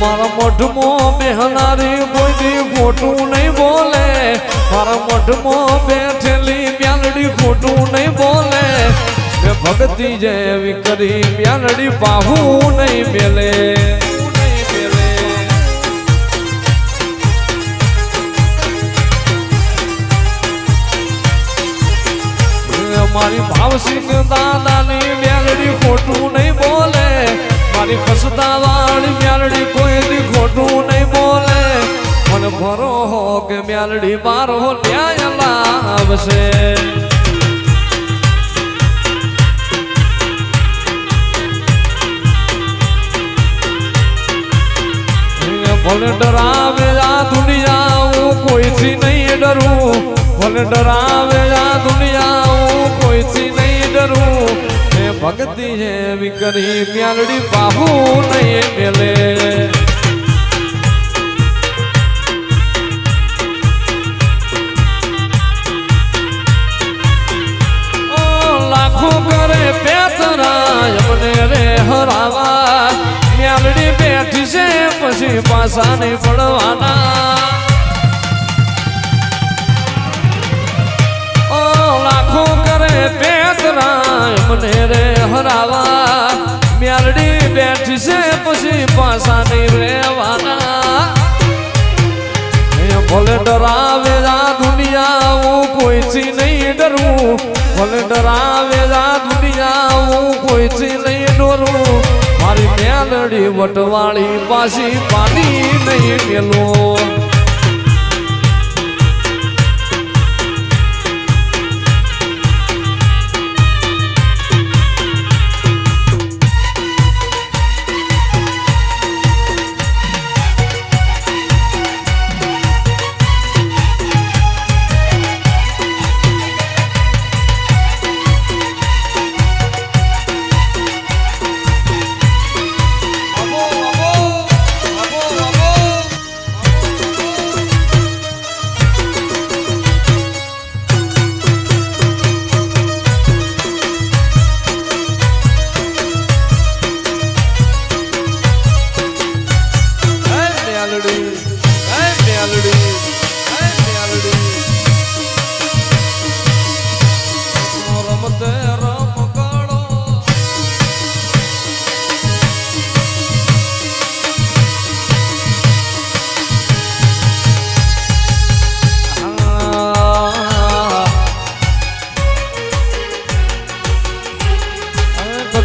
મારા મઢમાં બેહનારી બોલી ખોટું નહીં બોલે. મારા મઢમાં બેઠેલી મ્યાલડી ખોટું નહીં બોલે. મેં ભક્તિ જેવી કરી મ્યાલડી બાહુ નહીં મેલે. મારી ભાવસિંહ દાદાની કે મ્યાલડી મારો ન્યાય લાવશે. ભલે ડરાવે આ દુનિયા હું કોઈથી નહીં ડરું. ભલે ડરાવે આ દુનિયા હું કોઈથી નહીં ડરું. મેં ભક્તિ હે કરી મ્યાલડી બાબુ નહીં મેલે. પછી નહીં પડવાના. ઓ, લાખો કરે મને રે હરાવા. મ્યારડી બેઠી છે પછી પાછા નહીં રહેવાના ભલે ડરાવે આ દુનિયા, હું કોઈથી નહીં ડરું. ભલે ડરાવે આ દુનિયા, હું કોઈથી નહીં ડરું. મારી મેલડી વટવાળી પાછી પાણી નહીં મેલો.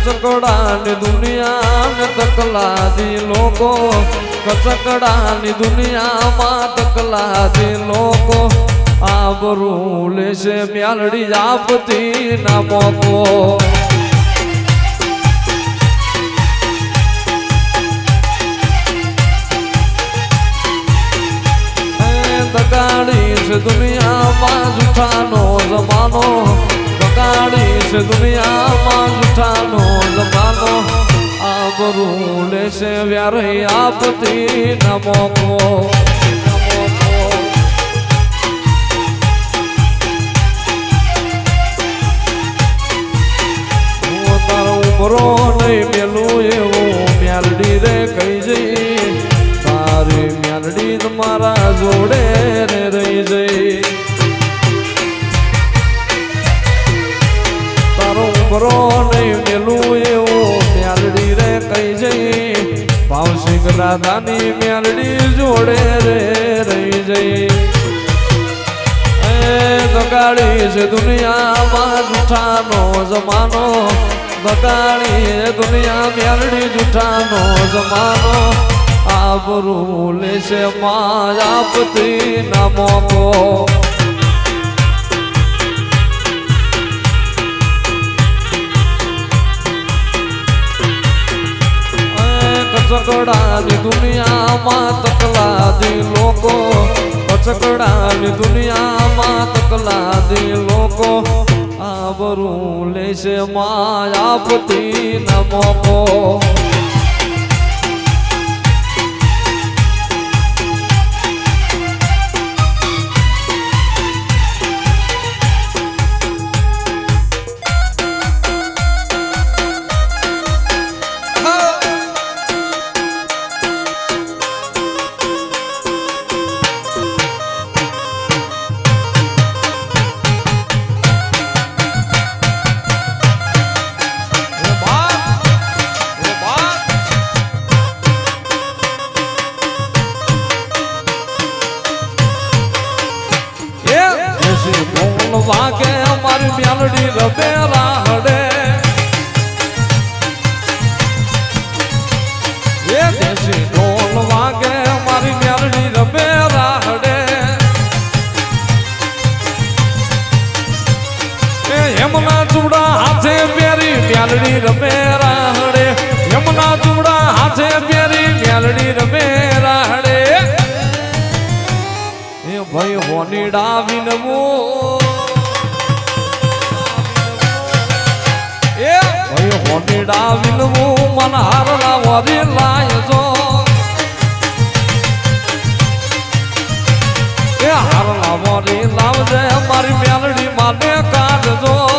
કચકડાની દુનિયા ને તકલાદી લોકો, કચકડાની દુનિયામાં તકલાદી લોકો. આબરું લેશે મ્યાલડી આપતી ના મોકો. તકાડી છે દુનિયામાં જૂઠાનો જમાનો. તકાડી છે દુનિયામાં જૂઠાનો જમાનો આબરૂ લેશે વ્યારે આપતી ન મોકો. ન મોકો હું તારો ઉમરો નહીં મેલું એવું મ્યાલડી રે કહી જઈ. તારી મ્યાલડી મારા જોડે રે રહી જઈ. તારો નહીં મેલું એવું. મ્યાલડી રે કઈ જઈ. ભાવસિંહ રાધાની મ્યાલડી જોડે રે રહી જઈ. દગાડી છે દુનિયામાં જૂઠાનો જમાનો. દગાડી દુનિયા મ્યાલડી જૂઠાનો જમાનો. આબરૂ છે માં આપતી ના મોકો કચકડાની દુનિયામાં તકલાદી લોકો અચકડાની દુનિયામાં તકલાદી લોકો. આવરું લેશે માં આપતી વાગે મારી મ્યાલડી રબે રાહડે એ દેશી ઢોલ વાગે મારી મ્યાલડી રબે રાહડે એ હેમના ચૂડા હાથે પેરી મ્યાલડી રમે રાહડે હેમના ચૂડા હાથે પેરી મ્યાલડી રમે રાહડે એ ભાઈ હોની વિનવો એ હોનીડા વિનવો મન હારલા વરી લાય જો એ હારલા વરી લાવજે, મારી મેલડી માને કાઢજો.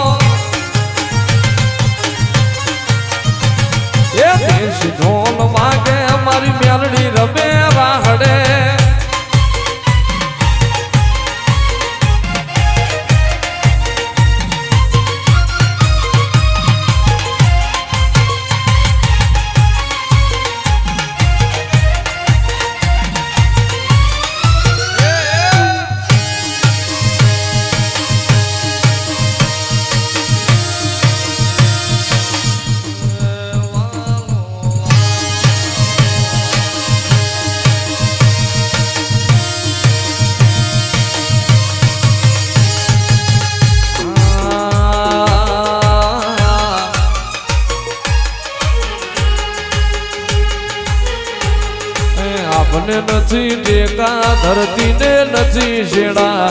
નથી ટેકા ધરતીને નથી શેડા.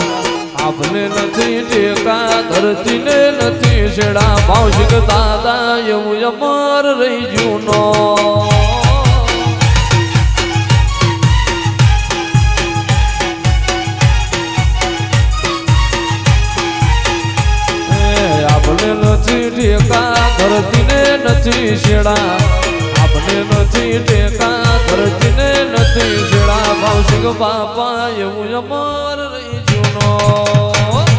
આપને નથી ટેકા ધરતીને નથી શેડા. ભાવશિક દાદા, એવું અમાર રહી એ, આપને નથી ટેકા ધરતીને નથી શેડા. આપને નથી ટેકા ભાવસિંહ બાપા એવું અમર રહી જૂનો.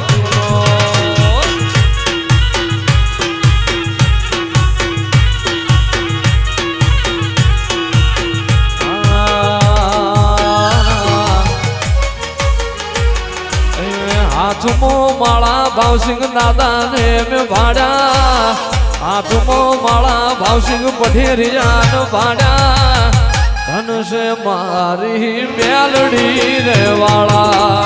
હાથમાં માળા ભાવસિંહ દાદા ને મેં ભાડ્યા હાથમાં માળા ભાવસિંહ પઠેરિયાન ભાડ્યા ધન છે મારી મેલડી રે વાળા.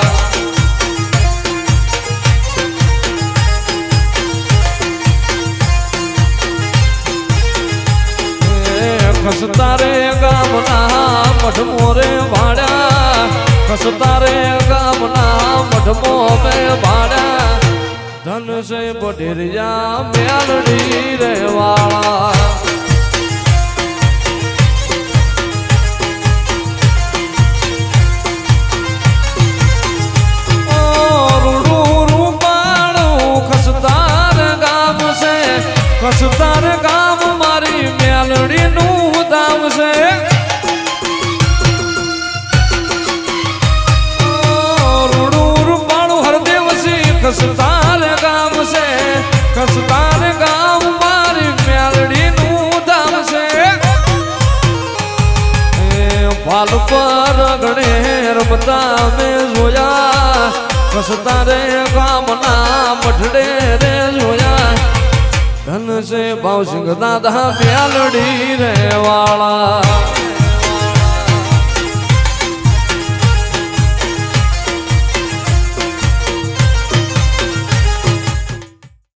ખસતા રે ગામના મઠ મોરે ભાડ્યા ખસતા રે ગામના મઠ મે ભાડ્યા ધન છે બઢેરિયા મેલડી રે કસતા રે કામના મઠડે રે જોયા. ધન છે ભાવસિંહ દાદા પ્યાલડી રે વાળા.